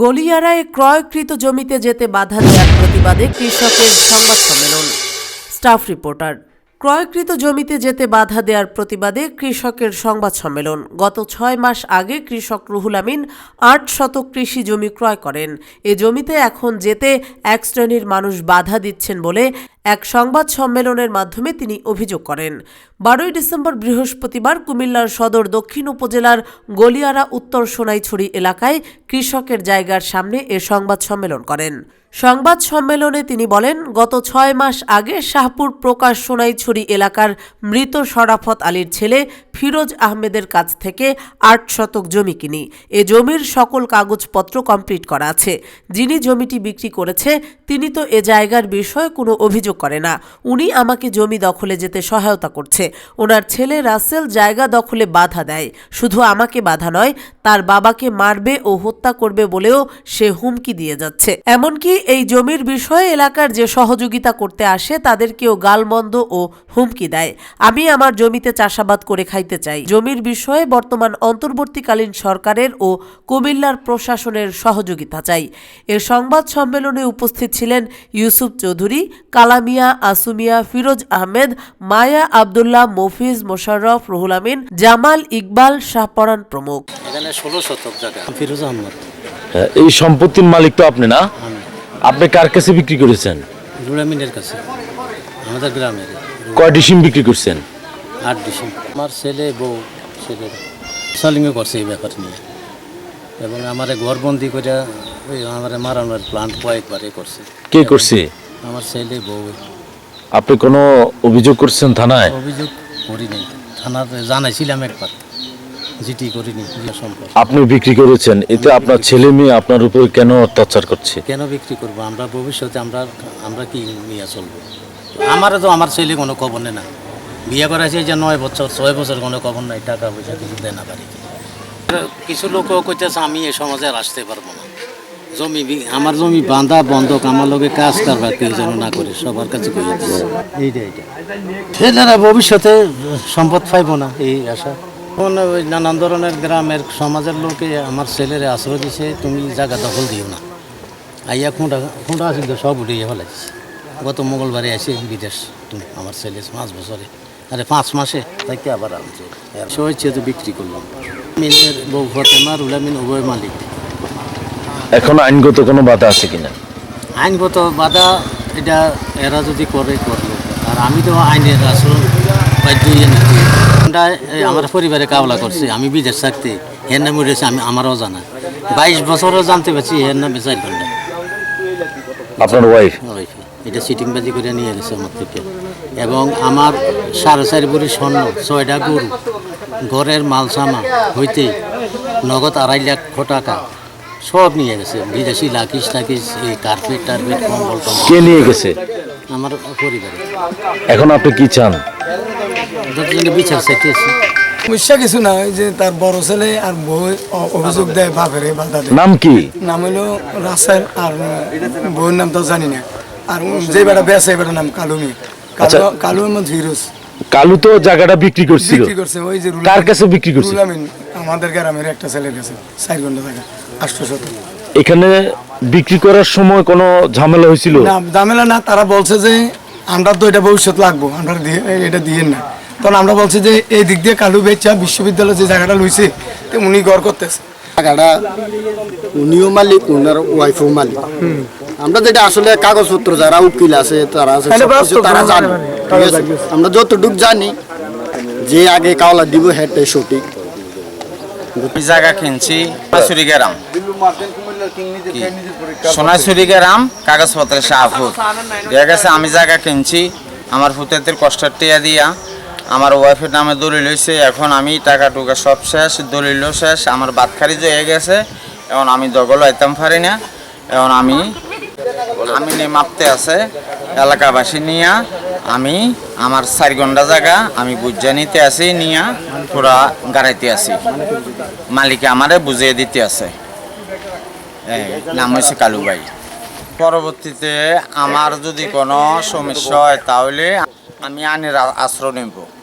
গলিয়ারায় ক্রয়কৃত জমিতে যেতে বাধা দেওয়ার প্রতিবাদে কৃষকের সংবাদ সম্মেলন। স্টাফ রিপোর্টার ক্রয়কৃত জমিতে যেতে বাধা দেওয়ার প্রতিবাদে কৃষকের সংবাদ সম্মেলন। গত ছয় মাস আগে কৃষক রুহুল আমিন আট শতক কৃষি জমি ক্রয় করেন। এ জমিতে এখন যেতে এক শ্রেণির মানুষ বাধা দিচ্ছেন বলে এক সংবাদ সম্মেলনের মাধ্যমে তিনি অভিযোগ করেন। বারোই ডিসেম্বর বৃহস্পতিবার কুমিল্লার সদর দক্ষিণ উপজেলার গলিয়ারা উত্তর সোনাইছড়ি এলাকায় কৃষকের জায়গার সামনে এ সংবাদ সম্মেলন করেন। সংবাদ সম্মেলনে তিনি বলেন, গত ছয় মাস আগে শাহপুর প্রকাশ সোনাইছড়ি এলাকার মৃত শরাফত আলীর ছেলে ফিরোজ আহমেদের কাছ থেকে আট শতক জমি কিনি। এ জমির সকল কাগজপত্র কমপ্লিট করা আছে। যিনি জমিটি বিক্রি করেছে, তিনি তো এ জায়গার বিষয়ে কোনো অভিযোগ করে না। উনি আমাকে জমি দখলে যেতে সহায়তা করছে। ওনার ছেলে রাসেল জায়গা দখলে বাধা দেয়। শুধু আমাকে বাধা নয়, তার বাবাকে মারবে ও হত্যা করবে বলেও সে হুমকি দিয়ে যাচ্ছে। এমনকি এই জমির বিষয়ে এলাকার যে সহযোগিতা করতে আসে, তাদেরকেও গালমন্দ ও হুমকি দেয়। আমি আমার জমিতে চাষাবাদ করে খাইতে চাই। জমির বিষয়ে বর্তমান অন্তর্বর্তীকালীন সরকারের ও কুমিল্লার প্রশাসনের সহযোগিতা চাই। এ সংবাদ সম্মেলনে উপস্থিত ছিলেন ইউসুফ চৌধুরী কালামিয়া আসুমিয়া ফিরোজ আহমেদ মায়া আবদুল্লাহ মফিজ মোশাররফ রুহুল আমিন জামাল ইকবাল শাহপরান প্রমুখ। এখানে ষোলো শতক জায়গা। ফিরোজ আহমদ। হ্যাঁ, এই সম্পত্তির মালিক তো আপনি না? আপনি কার কাছে বিক্রি করেছেন? রুরামিনের কাছে। আমাদের গ্রামের। কয় ডিসিম বিক্রি করছেন? আট ডিসেম আমার ছেলে বউ ছেলে সলিংও করছে এই ব্যাপার নিয়ে। এবং আমার ঘরবন্দি করে ওই আমার মারানোর প্লান্ট কয়েকবারে করছে। কে করছে? আমার ছেলে বউ। আপনি কোনো অভিযোগ করছেন থানায়? অভিযোগ করিনি। থানার জানাইছিলাম একবার। জিটি করিনি সম্পর্ক। আপনি বিক্রি করেছেন এতে আপনার ছেলে মেয়ে আপনার উপরে কেন অত্যাচার করছে? কেন বিক্রি করব? আমরা ভবিষ্যতে আমরা আমরা কি নিয়ে চলবো? আমারও তো আমার ছেলে কোনো খবর নেই না। বিয়ে করাছে যে নয় বছর ছয় বছর কোনো খবর নাই টাকা পয়সা কিছু দেয় না বাড়িতে। কিছু লোক কইতেছে আমি এই সমাজে আসতে পারব না। জমি আমার জমি বাঁধা বন্ধক আমার লোকে কাজ কারবার কেউ যেন না করে। সবার কাছে কই এইটা এইটা। ছেলেরা ভবিষ্যতে সম্পদ পাইব না এই আশা। নানান ধরনের গ্রামের সমাজের লোকে আমার ছেলেরে আশ্রয় দিছে তুমি জায়গা দখল দিও না। আইয়া খুঁটা খুঁটা আছে সব উঠিয়ে ফেলাইছে। গত মঙ্গলবারে এসে বিদেশ তুমি আমার ছেলে পাঁচ বছরে। আরে পাঁচ মাসে তাকে আবার আনছে। সে হচ্ছে তো বিক্রি করলাম। মিনের বউ ফতেমা রুলামিন উভয় মালিক। এখন আইনগত কোনো বাধা আছে কিনা? আইনগত বাধা এটা এরা যদি করে করল। আর আমি তো আইনের আশ্রয় বাধ্য এই আমার পরিবারে কাবলা করছে আমি বিদেশ থাকতে এর নামে উঠেছে আমি আমারও জানা। বাইশ বছরও জানতে পারছি এর নামে ঘণ্টা। আপনার ওয়াইফ ওই, এটা সিটিং বাজি করে নিয়ে গেছে আমার থেকে। এবং আমার সাড়ে চারি ভরি স্বর্ণ ছয়টা গরু ঘরের মাল সামা হইতে নগদ আড়াই লক্ষ টাকা সব নিয়ে গেছে। বিদেশি লাকিস টাকিস এই কার্পেট টার্পেট কম্বল কে নিয়ে গেছে? আমার পরিবারে। এখন আপনি কি চান? যতজনে বিচার চাইতেছি। সমস্যা কিছু না ওই যে তার বড় ছেলে আর বই অ- অভিযোগ দেয় বাপের বাধা দেয় নাম কি? নাম হলো রাসেল আর বউয়ের নাম তো জানি না। আর যে বেটা বেসে বেটার নাম কালুমি আচ্ছা। কালু আহমদ ফিরোজ কালু তো জায়গাটা বিক্রি করছিল। বিক্রি করছে ওই যে কার কাছে বিক্রি করছে? আমাদের গ্রামের একটা ছেলের কাছে চার ঘণ্টা টাকা আটশো শত। এখানে বিক্রি করার সময় কোনো ঝামেলা হয়েছিল? না দামেলা না তারা বলছে যে আমরা তো এটা ভবিষ্যৎ লাগবো আমরা দিয়ে এটা দিয়ে না। তখন আমরা বলছি যে এই দিক দিয়ে কালু বেচা বিশ্ববিদ্যালয় যে জায়গাটা লইছে উনি গড় করতেছে। টাকাটা উনিও মালিক ওনার ওয়াইফও মালিক। আমরা যেটা আসলে কাগজপত্র যারা উকিল আছে তারা আছে সবকিছু তারা জানে মানে, ঠিক আছে? আমরা যতটুক জানি যে আগে কাওলা দিব হেটাই সঠিক। আমি জায়গা কিনছি সোনাছড়ি গ্রাম। কি? সোনাছড়ি গ্রাম কাগজপত্রের শাহপুর দেখা গেছে আমি জায়গা কিনছি আমার ফুতেদের কষ্টের টিয়া দিয়া। আমার ওয়াইফের নামে দলিল হয়েছে এখন আমি টাকা টুকা সব শেষ দলিল শেষ আমার বাদ খারিজ হয়ে গেছে এখন আমি দগল আইতাম পারি না এখন আমি আমি মাপতে আছে এলাকাবাসী নিয়া, আমি আমার চার ঘণ্টা জায়গা, আমি বুঝা নিতে আছি, নিয়া পুরা গাড়াইতে আছি। মালিকে আমারে বুঝিয়ে দিতে আছে। নাম হয়েছে কালুবাই পরবর্তীতে আমার যদি কোনো সমস্যা হয় তাহলে আমি আইনের আ- আশ্রয় নেব।